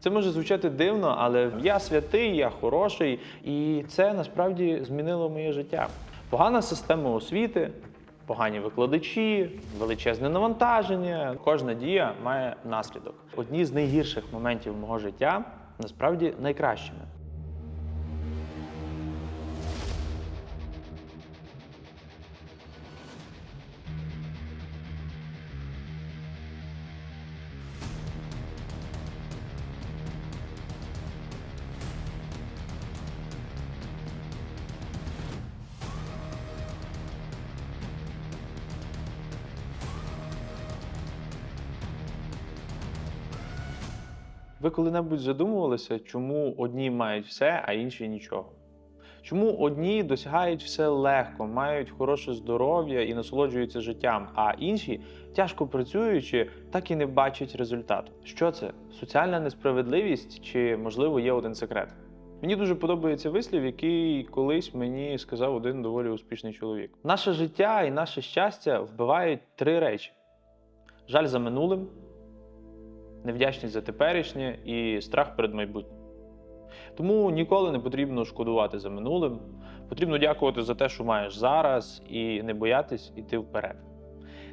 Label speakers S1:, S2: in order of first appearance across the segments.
S1: Це може звучати дивно, але я святий, я хороший, і це насправді змінило моє життя. Погана система освіти, погані викладачі, величезне навантаження. Кожна дія має наслідок. Одні з найгірших моментів мого життя насправді найкращими. Ви коли-небудь задумувалися, чому одні мають все, а інші нічого? Чому одні досягають все легко, мають хороше здоров'я і насолоджуються життям, а інші, тяжко працюючи, так і не бачать результату? Що це? Соціальна несправедливість чи, можливо, є один секрет? Мені дуже подобається вислів, який колись мені сказав один доволі успішний чоловік. Наше життя і наше щастя вбивають три речі: жаль за минулим, невдячність за теперішнє і страх перед майбутнім. Тому ніколи не потрібно шкодувати за минулим. Потрібно дякувати за те, що маєш зараз, і не боятись іти вперед.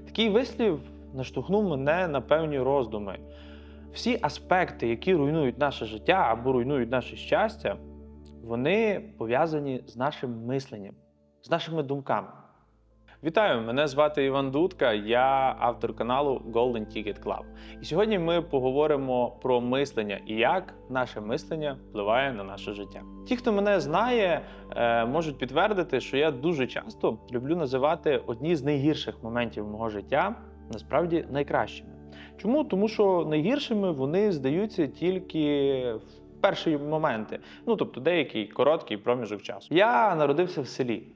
S1: Такий вислів наштовхнув мене на певні роздуми. Всі аспекти, які руйнують наше життя або руйнують наше щастя, вони пов'язані з нашим мисленням, з нашими думками. Вітаю! Мене звати Іван Дудка, я автор каналу Golden Ticket Club. І сьогодні ми поговоримо про мислення і як наше мислення впливає на наше життя. Ті, хто мене знає, е, можуть підтвердити, що я дуже часто люблю називати одні з найгірших моментів мого життя насправді найкращими. Чому? Тому що найгіршими вони здаються тільки в перші моменти, ну тобто деякий короткий проміжок часу. Я народився в селі.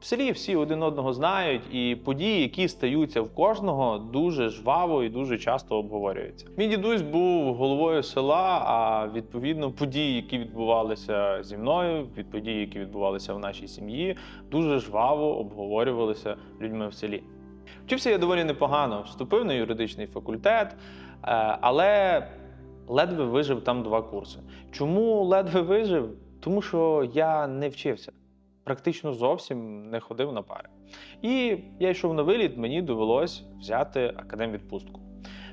S1: В селі всі один одного знають, і події, які стаються в кожного, дуже жваво і дуже часто обговорюються. Мій дідусь був головою села, а відповідно події, які відбувалися зі мною, від події, які відбувалися в нашій сім'ї, дуже жваво обговорювалися людьми в селі. Вчився я доволі непогано, вступив на юридичний факультет, е, але ледве вижив там два курси. Чому ледве вижив? Тому що я не вчився практично зовсім не ходив на пари. І я йшов на виліт, мені довелось взяти академвідпустку.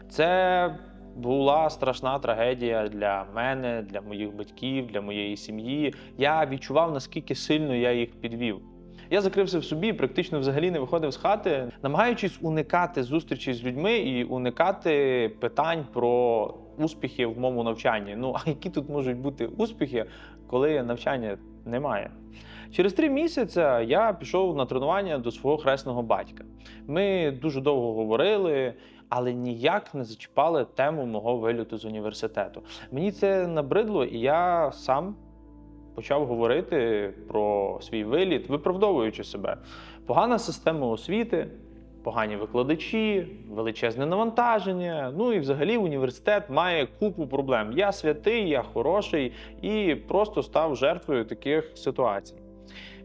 S1: Це була страшна трагедія для мене, для моїх батьків, для моєї сім'ї. Я відчував, наскільки сильно я їх підвів. Я закрився в собі, практично взагалі не виходив з хати, намагаючись уникати зустрічі з людьми і уникати питань про успіхи в моєму навчанні. Ну а які тут можуть бути успіхи, коли навчання немає? Через три місяці я пішов на тренування до свого хресного батька. Ми дуже довго говорили, але ніяк не зачіпали тему мого виліту з університету. Мені це набридло, і я сам почав говорити про свій виліт, виправдовуючи себе. Погана система освіти, погані викладачі, величезне навантаження. Ну і взагалі університет має купу проблем. Я святий, я хороший і просто став жертвою таких ситуацій.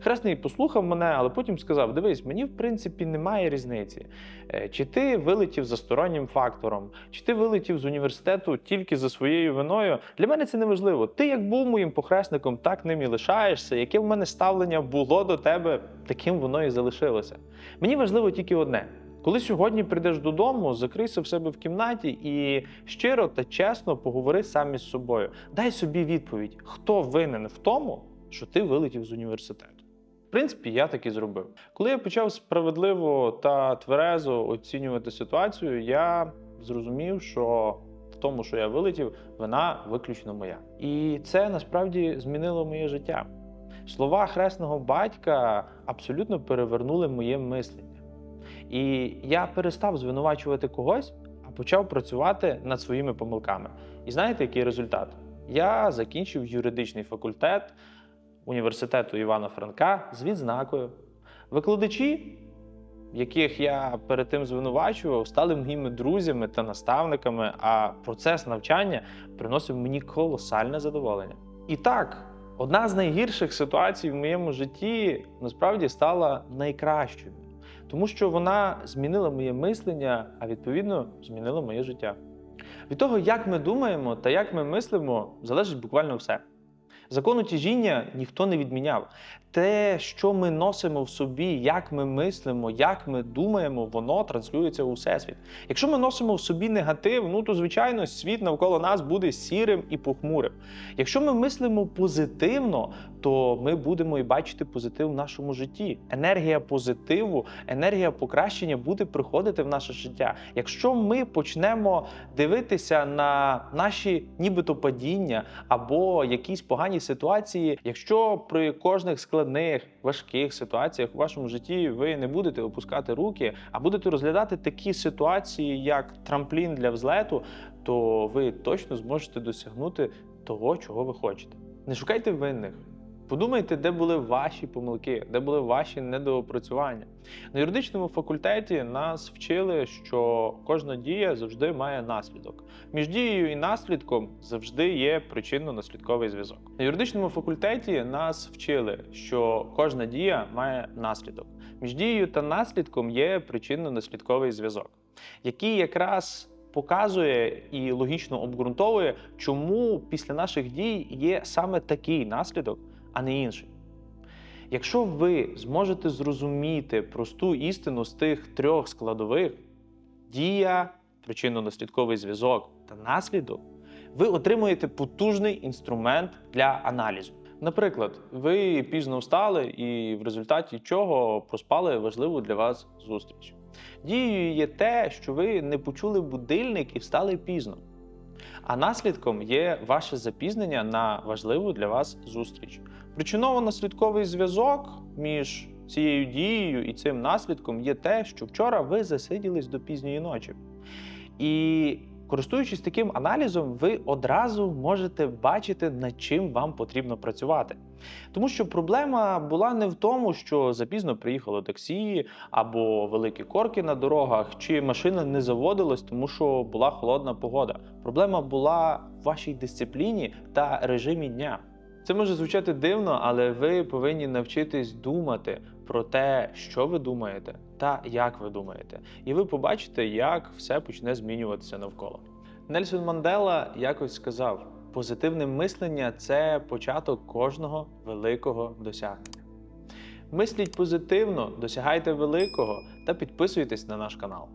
S1: Хресний послухав мене, але потім сказав: Дивись, мені в принципі немає різниці. Е, Чи ти вилетів за стороннім фактором, чи ти вилетів з університету тільки за своєю виною. Для мене це не важливо. Ти як був моїм похресником, так ним і лишаєшся. Яке в мене ставлення було до тебе, таким воно і залишилося. Мені важливо тільки одне. Коли сьогодні прийдеш додому, закрийся в себе в кімнаті і щиро та чесно поговори сам із собою. Дай собі відповідь, хто винен в тому, що ти вилетів з університету. В принципі, я так і зробив. Коли я почав справедливо та тверезо оцінювати ситуацію, я зрозумів, що в тому, що я вилетів, вина виключно моя. І це насправді змінило моє життя. Слова хресного батька абсолютно перевернули моє мислення. І я перестав звинувачувати когось, а почав працювати над своїми помилками. І знаєте, який результат? Я закінчив юридичний факультет університету Івана Франка з відзнакою. Викладачі, яких я перед тим звинувачував, стали моїми друзями та наставниками, а процес навчання приносив мені колосальне задоволення. І так, одна з найгірших ситуацій в моєму житті насправді стала найкращою, тому що вона змінила моє мислення, а відповідно змінила моє життя. Від того, як ми думаємо та як ми мислимо, залежить буквально все. Закону тяжіння ніхто не відміняв. Те, що ми носимо в собі, як ми мислимо, як ми думаємо, воно транслюється у всесвіт. Якщо ми носимо в собі негатив, ну то звичайно світ навколо нас буде сірим і похмурим. Якщо ми мислимо позитивно, то ми будемо і бачити позитив в нашому житті. Енергія позитиву, енергія покращення буде приходити в наше життя. Якщо ми почнемо дивитися на наші нібито падіння або якісь погані ситуації, якщо при кожних складних важких ситуаціях у вашому житті ви не будете опускати руки, а будете розглядати такі ситуації, як трамплін для взлету, то ви точно зможете досягнути того, чого ви хочете. Не шукайте винних. Подумайте, де були ваші помилки, де були ваші недоопрацювання. На юридичному факультеті нас вчили, що кожна дія завжди має наслідок. Між дією і наслідком завжди є причинно-наслідковий зв'язок. На юридичному факультеті нас вчили, що кожна дія має наслідок. Між дією та наслідком є причинно-наслідковий зв'язок, який якраз показує і логічно обґрунтовує, чому після наших дій є саме такий наслідок, а не інший. Якщо ви зможете зрозуміти просту істину з тих трьох складових дія, причинно-наслідковий зв'язок та наслідок, ви отримуєте потужний інструмент для аналізу. Наприклад, ви пізно встали і в результаті чого проспали важливу для вас зустріч. Дією є те, що ви не почули будильник і встали пізно. А наслідком є ваше запізнення на важливу для вас зустріч. Причиново-наслідковий зв'язок між цією дією і цим наслідком є те, що вчора ви засиділись до пізньої ночі. І користуючись таким аналізом, ви одразу можете бачити, над чим вам потрібно працювати. Тому що проблема була не в тому, що запізно приїхало таксі або великі корки на дорогах, чи машина не заводилась, тому що була холодна погода. Проблема була в вашій дисципліні та режимі дня. Це може звучати дивно, але ви повинні навчитись думати про те, що ви думаєте та як ви думаєте. І ви побачите, як все почне змінюватися навколо. Нельсон Мандела якось сказав: позитивне мислення це початок кожного великого досягнення. Мисліть позитивно, досягайте великого та підписуйтесь на наш канал.